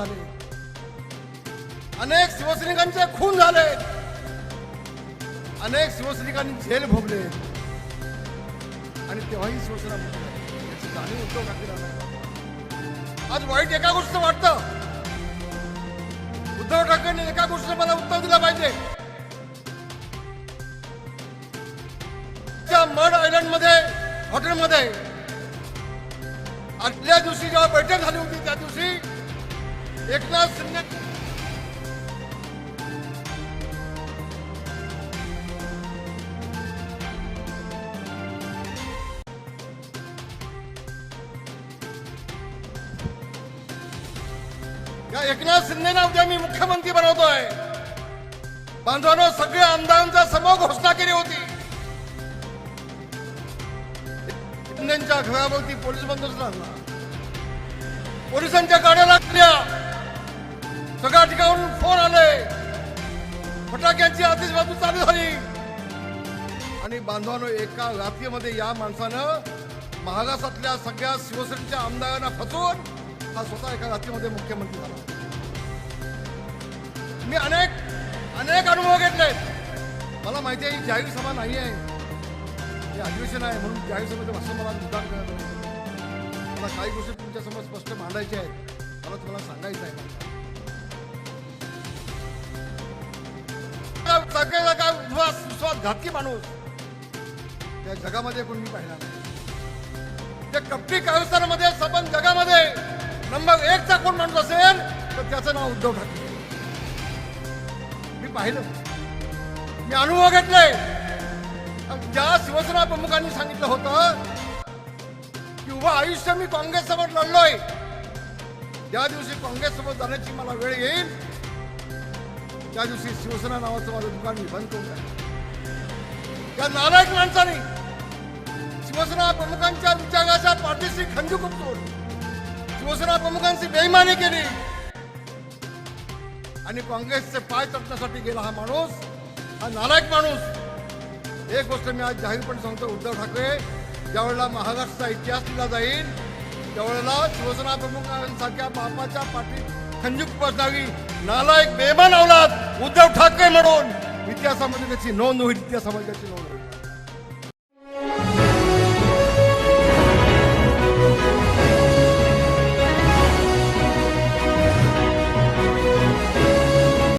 झाले. अनेक शिवसैनिकांचे खून झाले. अनेक शिवसैनिकांनी झेल भोगले. आणि तेव्हाही शिवसेना जाणीव उद्धव आज वाईट एका गोष्ट वाटत. उद्धव ठाकरेंनी एका गोष्टीला मला उत्तर दिलं पाहिजे. त्या मड आयलंडमध्ये हॉटेलमध्ये आदल्या दिवशी जेव्हा बैठक झाली होती त्या दिवशी एकनाथ शिंदे या एकनाथ शिंदेना उद्या मी मुख्यमंत्री बनवतोय. बांधवांनो सगळ्या आमदारांचा समूह घोषणा केली होती. शिंदेच्या घराभोवती पोलीस बंदोबस्त लागला. पोलिसांच्या गाड्या लागल्या. सगळ्या ठिकाणावरून फोन आले. फटाक्यांची आतिषबाजू चालू झाली. आणि बांधवांनो एका रात्रीमध्ये या माणसानं महाराष्ट्रातल्या सगळ्या शिवसेनेच्या आमदारांना फसवून हा स्वतः एका रात्रीमध्ये मुख्यमंत्री झाला. मी अनेक अनेक अनुभव घेतले मला माहिती आहे ही जाहीर सभा नाही आहे. हे अधिवेशन आहे म्हणून जाहीर सभेचं भाषण मला मुद्दाम करत मला काही गोष्टी तुमच्यासमोर स्पष्ट मांडायच्या आहेत. मला तुम्हाला सांगायचं आहे. सगळ्याला काय विश्वास विश्वास घातकी माणूस. त्या जगामध्ये कोणी मी पाहिला नाही. त्या कपटी कारस्थानामध्ये सबंध जगामध्ये नंबर एकचा कोण माणूस असेल तर त्याचं नाव उद्धव ठाकरे. मी पाहिलं. मी अनुभव घेतलाय. ज्या शिवसेना प्रमुखांनी सांगितलं होतं की उभं आयुष्य मी काँग्रेससोबत लढलोय. ज्या दिवशी काँग्रेससोबत जाण्याची मला वेळ येईल त्या दिवशी शिवसेना नावाचं माझं दुकान मी बंद करून द्या त्या नालायक माणसाने शिवसेना प्रमुखांच्या विचाराच्या पाठीशी खंजू करतो शिवसेना प्रमुखांची बेईमानी केली. आणि काँग्रेसचे पाय तटण्यासाठी गेला हा माणूस हा नालायक माणूस. एक गोष्ट मी आज जाहीरपणे सांगतो उद्धव ठाकरे ज्यावेळेला महाराष्ट्राचा इतिहास दिला जाईल त्यावेळेला शिवसेना प्रमुखांसारख्या बापाच्या पाठी खंजूक बसणारी नालायक बेमान अवलाद उद्धव ठाकरे म्हणून. इतिहासामध्ये त्याची नोंद होईल इतिहासामध्ये त्याची नोंद होईल.